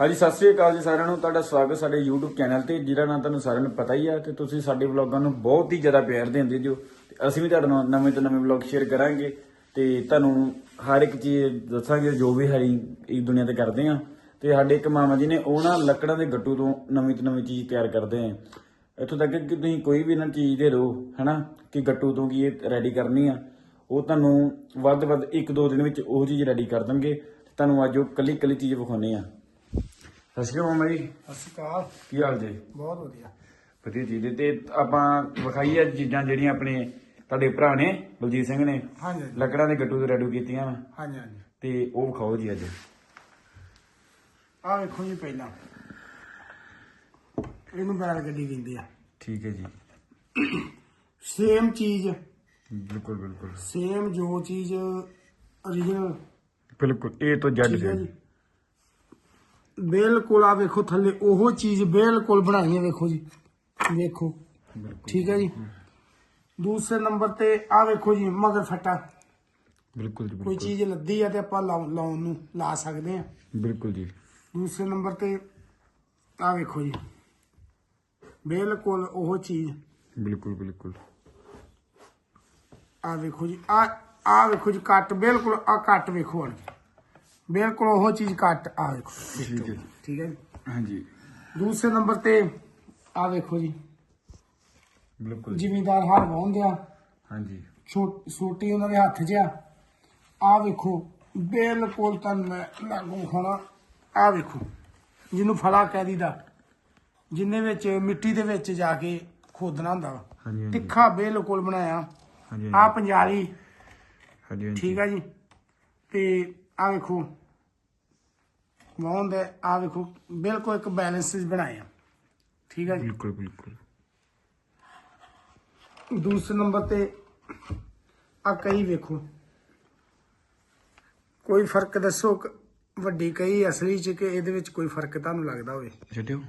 ਹਾਂਜੀ, ਸਤਿ ਸ੍ਰੀ ਅਕਾਲ ਜੀ ਸਾਰਿਆਂ ਨੂੰ। ਤੁਹਾਡਾ ਸਵਾਗਤ ਸਾਡੇ YouTube ਚੈਨਲ ਤੇ, ਜਿਹੜਾ ਨਾ ਤੁਹਾਨੂੰ ਸਾਰਿਆਂ ਨੂੰ ਪਤਾ ਹੀ ਆ ਤੇ ਤੁਸੀਂ ਸਾਡੇ ਵਲੌਗਾਂ ਨੂੰ ਬਹੁਤ ਹੀ ਜ਼ਿਆਦਾ ਪਿਆਰ ਦਿੰਦੇ ਜੋ। ਤੇ ਅਸੀਂ ਵੀ ਤੁਹਾਡੇ ਨਾਲ ਨਵੇਂ ਤੋਂ ਨਵੇਂ ਵਲੌਗ ਸ਼ੇਅਰ ਕਰਾਂਗੇ ਤੇ ਤੁਹਾਨੂੰ ਹਰ ਇੱਕ ਚੀਜ਼ ਦੱਸਾਂਗੇ ਜੋ ਵੀ ਹਰੀ ਇਸ ਦੁਨੀਆ ਤੇ ਕਰਦੇ ਆ। ਤੇ ਸਾਡੇ ਇੱਕ ਮਾਮਾ ਜੀ ਨੇ, ਉਹ ਨਾ ਲੱਕੜਾਂ ਦੇ ਗੱਟੂ ਤੋਂ ਨਵੀਂ ਤੋਂ ਨਵੀਂ ਚੀਜ਼ ਤਿਆਰ ਕਰਦੇ ਆ। ਇੱਥੋਂ ਤੱਕ ਕਿ ਤੁਸੀਂ ਕੋਈ ਵੀ ਇਹਨਾਂ ਚੀਜ਼ ਦੇ ਦਿਓ, ਹਨਾ, ਕਿ ਗੱਟੂ ਤੋਂ ਕੀ ਇਹ ਰੈਡੀ ਕਰਨੀ ਆ। ਉਹ ਤੁਹਾਨੂੰ ਵੱਧ ਤੋਂ ਵੱਧ ਇੱਕ ਦੋ ਦਿਨ ਵਿੱਚ ਉਹ ਚੀਜ਼ ਰੈਡੀ ਕਰ ਦੇਣਗੇ। ਤੁਹਾਨੂੰ ਅੱਜ ਉਹ ਕੱਲੀ ਕੱਲੀ ਚੀਜ਼ ਵਿਖਾਉਣੇ ਆ ਸਤਿ ਸ਼੍ਰੀ ਅਕਾਲ ਮਾਮਾ ਜੀ। ਸਤਿ ਸ਼੍ਰੀ ਅਕਾਲ। ਕੀ ਹਾਲ ਜੀ? ਬਹੁਤ ਵਧੀਆ। ਵਧੀਆ ਚੀਜ਼ ਹੈ ਤੇ ਆਪਾਂ ਵਿਖਾਈ ਆ ਚੀਜ਼ਾਂ ਜਿਹੜੀਆਂ ਆਪਣੇ ਤੁਹਾਡੇ ਭਰਾ ਨੇ ਬਲਜੀਤ ਸਿੰਘ ਨੇ। ਹਾਂਜੀ ਲੱਕੜਾਂ ਦੇ ਗੱਟੂ ਤੇ ਰੈਡੀ ਕੀਤੀਆਂ ਵਾਂ। ਹਾਂਜੀ ਹਾਂਜੀ। ਤੇ ਉਹ ਵਿਖਾਓ ਜੀ ਅੱਜ। ਆ ਵੇਖੋ ਜੀ ਪਹਿਲਾਂ। ਇਹਨੂੰ ਬੈਲ ਗੱਡੀ ਕਹਿੰਦੇ ਆ। ਠੀਕ ਹੈ ਜੀ। ਸੇਮ ਚੀਜ਼। ਬਿਲਕੁਲ ਬਿਲਕੁਲ। ਸੇਮ ਜੋ ਚੀਜ਼ origignal ਬਿਲਕੁਲ ਇਹ ਤੋਂ ਜੱਜ ਠੀਕ ਹੈ ਜੀ। ਬਿਲਕੁਲ ਆ ਵੇਖੋ ਥੱਲੇ ਉਹ ਚੀਜ਼ ਬਿਲਕੁਲ ਬਣਾਈ ਹੈ ਵੇਖੋ ਜੀ। ਵੇਖੋ। ਠੀਕ ਹੈ ਜੀ। ਦੂਸਰੇ ਨੰਬਰ ਤੇ ਆ ਵੇਖੋ ਜੀ ਮਗਰ ਫੱਟਾ। ਬਿਲਕੁਲ ਜੀ ਕੋਈ ਚੀਜ਼ ਲੱਦੀ ਆ ਤੇ ਆਪਾਂ ਲਾਉ- ਲਾਉਣ ਨੂੰ ਲਾ ਸਕਦੇ ਆ ਬਿਲਕੁਲ ਜੀ। ਦੂਸਰੇ ਨੰਬਰ ਤੇ ਆ ਵੇਖੋ ਜੀ। ਬਿਲਕੁਲ ਉਹ ਚੀਜ਼। ਬਿਲਕੁਲ ਬਿਲਕੁਲ। ਆ ਵੇਖੋ ਜੀ ਆ ਆ ਵੇਖੋ ਜੀ ਕੱਟ ਬਿਲਕੁਲ ਆ ਕੱਟ ਵੇਖੋ ਹਣ। ਬਿਲਕੁਲ ਉਹ ਚੀਜ਼ ਕੱਟ ਆ ਵੇਖੋ ਠੀਕ ਹੈ ਜੀ। ਠੀਕ ਹੈ ਜੀ। ਹਾਂਜੀ। ਦੂਸਰੇ ਨੰਬਰ ਤੇ ਆ ਵੇਖੋ ਜੀ। ਬਿਲਕੁਲ ਜ਼ਿਮੀਂਦਾਰ ਹਰ ਵਾਹੁੰਦੇ ਆ ਹਾਂਜੀ। ਛੋਟੀ ਉਹਨਾਂ ਦੇ ਹੱਥ 'ਚ ਆ। ਆ ਵੇਖੋ ਬਿਲਕੁਲ ਤੁਹਾਨੂੰ ਮੈਂ ਲਾਗੂ ਖਾਣਾ। ਆ ਵੇਖੋ ਜਿਹਨੂੰ ਫਲਾ ਕਹਿ ਦੀਦਾ ਜਿੰਨੇ ਵਿੱਚ ਮਿੱਟੀ ਦੇ ਵਿੱਚ ਜਾ ਕੇ ਖੋਦਣਾ ਹੁੰਦਾ ਵਾ। ਤਿੱਖਾ ਬਿਲਕੁਲ ਬਣਾਇਆ। ਹਾਂਜੀ ਆ ਪੰਜਾਲੀ ਹਾਂਜੀ। ਠੀਕ ਆ ਜੀ। ਤੇ ਆ ਵੇਖੋ ਵਾਹੁੰਦੇ ਆ ਵੇਖੋ ਬਿਲਕੁਲ ਇੱਕ ਬੈਲੈਂਸ ਬਣਾਇਆ ਠੀਕ ਆ ਜੀ? ਬਿਲਕੁਲ ਬਿਲਕੁਲ। ਦੂਸਰੇ ਨੰਬਰ ਤੇ ਆ ਕਈ ਵੇਖੋ। ਕੋਈ ਫ਼ਰਕ ਦੱਸੋ ਵੱਡੀ ਕਈ ਅਸਲੀ ਚ ਕਿ ਇਹਦੇ ਵਿੱਚ ਕੋਈ ਫ਼ਰਕ ਤੁਹਾਨੂੰ ਲੱਗਦਾ ਹੋਵੇ? ਛੱਡਿਓ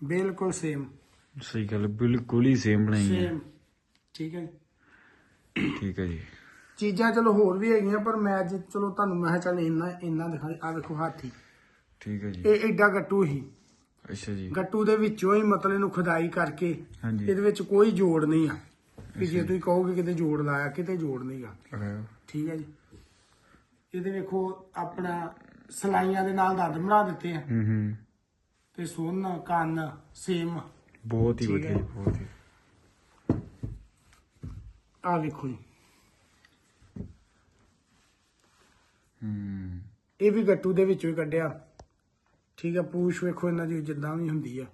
ਬਿਲਕੁਲ ਸੇਮ ਸਹੀ ਗੱਲ ਬਿਲਕੁਲ ਹੀ ਸੇਮ ਬਣਾਈ ਹੈ ਸੇਮ ਠੀਕ ਹੈ ਜੀ। ਠੀਕ ਹੈ ਜੀ। ਚੀਜ਼ਾਂ ਚਲੋ ਹੋਰ ਵੀ ਹੈਗੀਆਂ ਪਰ ਮੈਂ ਅੱਜ ਚਲੋ ਤੁਹਾਨੂੰ ਮੈਂ ਚੱਲ ਇੰਨਾ ਇੰਨਾ ਦਿਖਾ ਆ ਵੇਖੋ ਹਾਥੀ। ਠੀਕ ਹੈ ਜੀ। ਇਹ ਐਡਾ ਗੱਟੂ ਹੀ। ਅੱਛਾ ਜੀ। ਗੱਟੂ ਦੇ ਵਿੱਚੋਂ ਹੀ ਮਤਲਬ ਇਹਨੂੰ ਖੁਦਾਈ ਕਰਕੇ ਹਾਂਜੀ। ਇਹਦੇ ਵਿੱਚ ਕੋਈ ਜੋੜ ਨਹੀਂ ਆ। ਕਿ ਜੇ ਤੁਸੀਂ ਕਹੋਗੇ ਕਿਤੇ ਜੋੜ ਲਾਇਆ ਕਿਤੇ ਜੋੜ ਨਹੀਂਗਾ ਅਹ, ਠੀਕ ਹੈ ਜੀ। ਇਹਦੇ ਵੇਖੋ ਆਪਣਾ ਸਲਾਈਆਂ ਦੇ ਨਾਲ ਦੰਦ ਬਣਾ ਦਿੱਤੇ ਆ। ਹੂੰ ਹੂੰ। ਤੇ ਸੁੰਨ ਕੰਨ ਸੇਮ। ਬਹੁਤ ਹੀ ਵਧੀਆ ਬਹੁਤ ਹੀ। ਆ ਵੇਖੋ ਜੀ। ਹੂੰ। ਇਹ ਵੀ ਗੱਟੂ ਦੇ ਵਿੱਚੋਂ ਹੀ ਕੱਢਿਆ। ਠੀਕ ਹੈ ਪੂਛ ਵੇਖੋ ਇਹਨਾਂ ਦੀ ਜਿੱਦਾਂ ਵੀ ਹੁੰਦੀ ਆ।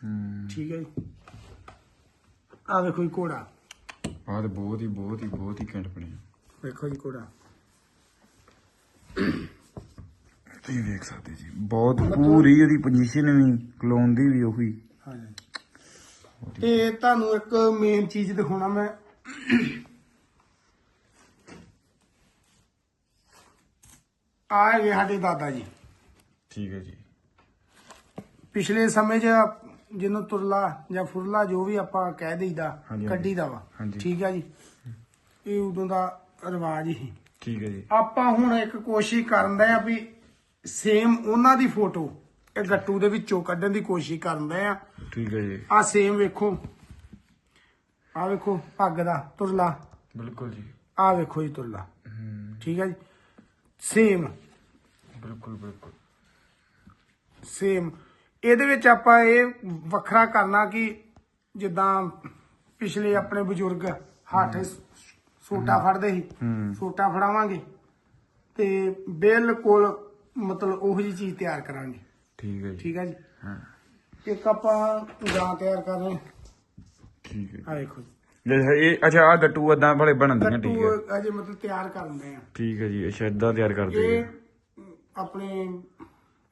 ਹੂੰ। ਠੀਕ ਹੈ ਜੀ। ਆ ਵੇਖੋ ਜੀ ਘੋੜਾ। ਆਹ ਤਾਂ ਬਹੁਤ ਹੀ ਬਹੁਤ ਹੀ ਬਹੁਤ ਹੀ ਘੈਂਟ ਬਣਿਆ ਵੇਖੋ ਜੀ ਘੋੜਾ। ਤੁਸੀਂ ਵੇਖ ਸਕਦੇ ਜੀ ਬਹੁਤ ਪੂਰੀ ਉਹਦੀ ਪੋਜੀਸ਼ਨ ਵੀ ਕਲੋਨ ਦੀ ਵੀ ਉਹੀ। ਹਾਂਜੀ। ਤੇ ਤੁਹਾਨੂੰ ਇੱਕ ਮੇਨ ਚੀਜ਼ ਦਿਖਾਉਣਾ ਮੈਂ। ਆ ਹੈਗੇ ਸਾਡੇ ਦਾਦਾ ਜੀ। ਠੀਕ ਹੈ ਜੀ। ਪਿਛਲੇ ਸਮੇਂ 'ਚ ਜਿਹਨੂੰ ਤੁਰਲਾ ਜਾਂ ਫੁਰਲਾ ਜੋ ਵੀ ਆਪਾਂ ਕਹਿ ਦਈਦਾ ਹਾਂਜੀ, ਕੱਢੀ ਦਾ ਵਾ। ਹਾਂਜੀ। ਠੀਕ ਆ ਜੀ। ਇਹ ਉਦੋਂ ਦਾ ਰਿਵਾਜ ਹੀ। ਠੀਕ ਹੈ ਜੀ। ਆਪਾਂ ਹੁਣ ਇੱਕ ਕੋਸ਼ਿਸ਼ ਕਰਨ ਦਾ ਆ ਵੀ ਸੇਮ ਉਹਨਾਂ ਦੀ ਫੋਟੋ ਇਹ ਗੱਟੂ ਦੇ ਵਿੱਚੋਂ ਕੱਢਣ ਦੀ ਕੋਸ਼ਿਸ਼ ਕਰਨ ਦਾ ਆ। ਠੀਕ ਹੈ ਜੀ। ਆ ਸੇਮ ਵੇਖੋ। ਆ ਵੇਖੋ ਪੱਗ ਦਾ ਤੁਰਲਾ। ਬਿਲਕੁਲ ਜੀ। ਆ ਵੇਖੋ ਜੀ ਤੁਰਲਾ। ਹੂੰ। ਠੀਕ ਹੈ ਜੀ। ਸੇਮ ਬਿਲਕੁਲ ਬਿਲਕੁਲ। ਸੇਮ ਇਹਦੇ ਵਿੱਚ ਆਪਾਂ ਇਹ ਵੱਖਰਾ ਕਰਨਾ ਕਿ ਜਿੱਦਾਂ ਪਿਛਲੇ ਆਪਣੇ ਬਜ਼ੁਰਗ ਹੱਥ ਸੋਟਾ ਫੜਦੇ ਸੀ। ਸੋਟਾ ਫੜਾਵਾਂਗੇ ਤੇ ਬਿਲਕੁਲ ਮਤਲਬ ਉਹੋ ਜੀ ਚੀਜ਼ ਤਿਆਰ ਕਰਾਂਗੇ। ਠੀਕ ਹੈ ਜੀ। ਠੀਕ ਹੈ ਜੀ? ਹਾਂ। ਇੱਕ ਆਪਾਂ ਗਾਂ ਤਿਆਰ ਕਰ ਰਹੇ ਠੀਕ ਹੈ ਆ ਜੇ। ਇਹ ਅੱਛਾ ਆ ਗੱਟੂ ਏਦਾਂ ਭਲੇ ਬਣਦੀਆਂ ਠੀਕ ਗੱਟੂ ਹੈ ਅਜੇ ਮਤਲਬ ਤਿਆਰ ਕਰਦੇ ਆ। ਠੀਕ ਹੈ ਜੀ ਅੱਛਾ ਏਦਾਂ ਤਿਆਰ ਕਰਦੇ ਜੀ ਆਪਣੇ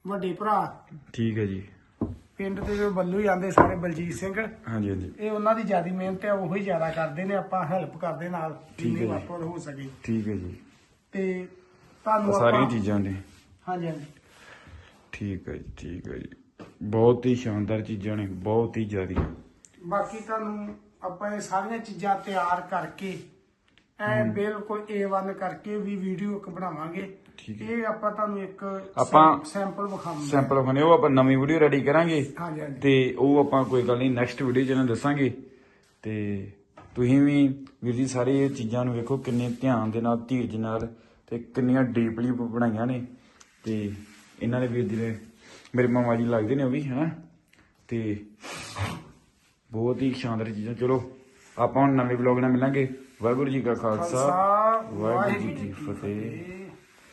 ਵੱਡੇ ਭਰਾ। ਠੀਕ ਹੈ ਜੀ। ਪਿੰਡ ਦੇ ਜੋ ਬੱਲੂ ਹੀ ਆਂਦੇ ਸਾਰੇ ਬਲਜੀਤ ਸਿੰਘ। ਹਾਂਜੀ ਹਾਂਜੀ। ਇਹ ਉਹਨਾਂ ਦੀ ਜ਼ਿਆਦਾ ਮਿਹਨਤ ਹੈ ਉਹੀ ਜ਼ਿਆਦਾ ਕਰਦੇ ਨੇ ਆਪਾਂ ਹੈਲਪ ਕਰਦੇ ਨਾਲ ਹੈ ਜਿੰਨੀ। ਵਾਪਰ ਹੋ ਸਕੇ। ਠੀਕ ਹੈ ਜੀ। ਤੇ ਤੁਹਾਨੂੰ ਸਾਰੀਆਂ ਚੀਜ਼ਾਂ ਨੇ। ਹਾਂਜੀ ਹਾਂਜੀ। ਠੀਕ ਹੈ ਜੀ ਠੀਕ ਹੈ ਜੀ। ਬਹੁਤ ਹੀ ਸ਼ਾਨਦਾਰ ਚੀਜ਼ਾਂ ਨੇ ਬਹੁਤ ਹੀ ਜ਼ਿਆਦਾ। ਬਾਕੀ ਤੁਹਾਨੂੰ ਆਪਾਂ ਇਹ ਸਾਰੀਆਂ ਚੀਜ਼ਾਂ ਤਿਆਰ ਕਰਕੇ ਐ ਬਿਲਕੁਲ A1 ਕਰਕੇ ਵੀ ਵੀਡੀਓ ਇੱਕ ਬਣਾਵਾਂਗੇ। ਠੀਕ ਹੈ। ਇਹ ਆਪਾਂ ਤੁਹਾਨੂੰ ਇੱਕ ਆਪਾਂ- ਸੈਂਪਲ ਵਿਖਾਉਂਦੇ ਸੈਂਪਲ ਬਣੇ ਉਹ ਆਪਾਂ ਨਵੀਂ ਵੀਡੀਓ ਰੈਡੀ ਕਰਾਂਗੇ। ਹਾਂਜੀ ਹਾਂਜੀ। ਤੇ ਉਹ ਆਪਾਂ ਕੋਈ ਗੱਲ ਨਹੀਂ ਨੈਕਸਟ ਵੀਡੀਓ 'ਚ ਇਹਨਾਂ ਦੱਸਾਂਗੇ। ਤੇ ਤੁਸੀਂ ਵੀ ਵੀਰ ਜੀ ਸਾਰੇ ਇਹ ਚੀਜ਼ਾਂ ਨੂੰ ਵੇਖੋ ਕਿੰਨੇ ਧਿਆਨ ਦੇ ਨਾਲ ਧੀਰਜ ਨਾਲ ਤੇ ਕਿੰਨੀਆਂ ਡੀਪਲੀ ਬਣਾਈਆਂ ਨੇ। ਤੇ ਇਹਨਾਂ ਦੇ ਵੀਰ ਜੀ ਨੇ ਮੇਰੇ ਮਾਮਾ ਜੀ ਲੱਗਦੇ ਨੇ ਉਹ ਵੀ ਹਨਾ ਤੇ ਬਹੁਤ ਹੀ ਸ਼ਾਨਦਾਰ ਚੀਜ਼ਾਂ। ਚਲੋ ਆਪਾਂ ਹੁਣ ਨਵੇਂ ਵਲੌਗ ਨਾਲ ਮਿਲਾਂਗੇ। ਵਾਹਿਗੁਰੂ ਜੀ ਕਾ ਖਾਲਸਾ ਖਾਲਸਾ ਵਾਹਿਗੁਰੂ ਜੀ ਕੀ ਫਤਿਹ।